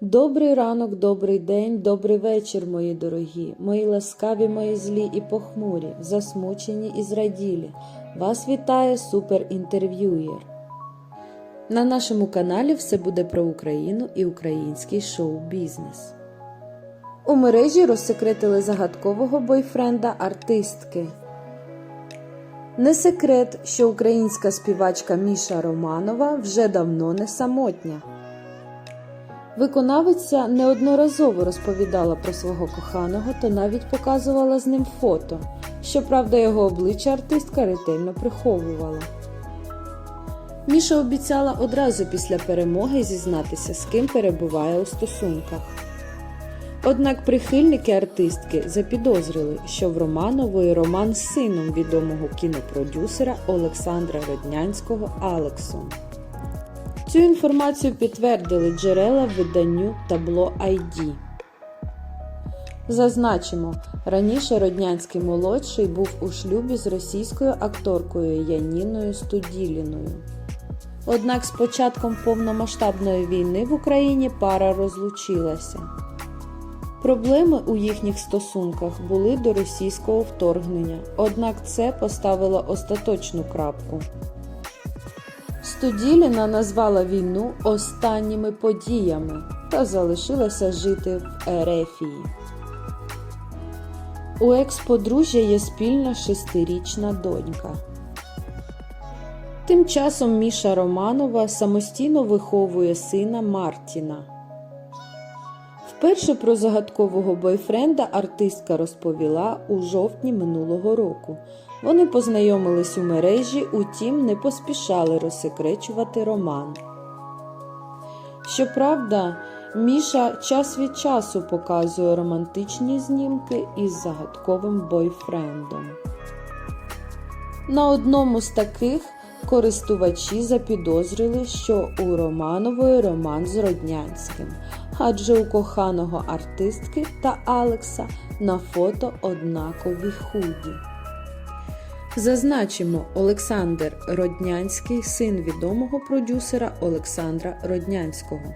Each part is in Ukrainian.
Добрий ранок, добрий день, добрий вечір, мої дорогі, мої ласкаві, мої злі і похмурі, засмучені і зраділі. Вас вітає суперінтерв'юєр. На нашому каналі все буде про Україну і український шоу-бізнес. У мережі розсекретили загадкового бойфренда артистки. Не секрет, що українська співачка Міша Романова вже давно не самотня. Виконавиця неодноразово розповідала про свого коханого та навіть показувала з ним фото. Щоправда, його обличчя артистка ретельно приховувала. Міша обіцяла одразу після перемоги зізнатися, з ким перебуває у стосунках. Однак прихильники артистки запідозрили, що в Романової роман з сином відомого кінопродюсера Олександра Роднянського Алексом. Цю інформацію підтвердили джерела виданню табло ID. Зазначимо, раніше Роднянський молодший був у шлюбі з російською акторкою Яніною Студіліною. Однак з початком повномасштабної війни в Україні пара розлучилася. Проблеми у їхніх стосунках були до російського вторгнення, однак це поставило остаточну крапку. Студіліна назвала війну останніми подіями та залишилася жити в Ерефії. У екс-подружжя є спільна шестирічна донька. Тим часом Міша Романова самостійно виховує сина Мартіна. Вперше про загадкового бойфренда артистка розповіла у жовтні минулого року. Вони познайомились у мережі, утім не поспішали розсекречувати роман. Щоправда, Міша час від часу показує романтичні знімки із загадковим бойфрендом. На одному з таких користувачі запідозрили, що у Романової роман з Роднянським, адже у коханого артистки та Алекса на фото однакові худі. Зазначимо, Олександр Роднянський, син відомого продюсера Олександра Роднянського.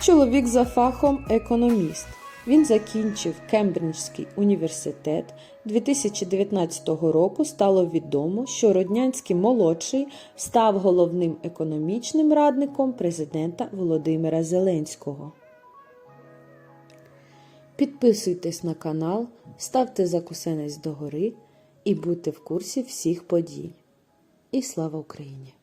Чоловік за фахом економіст. Він закінчив Кембриджський університет. 2019 року стало відомо, що Роднянський молодший став головним економічним радником президента Володимира Зеленського. Підписуйтесь на канал, ставте закусенець догори і будьте в курсі всіх подій. І слава Україні!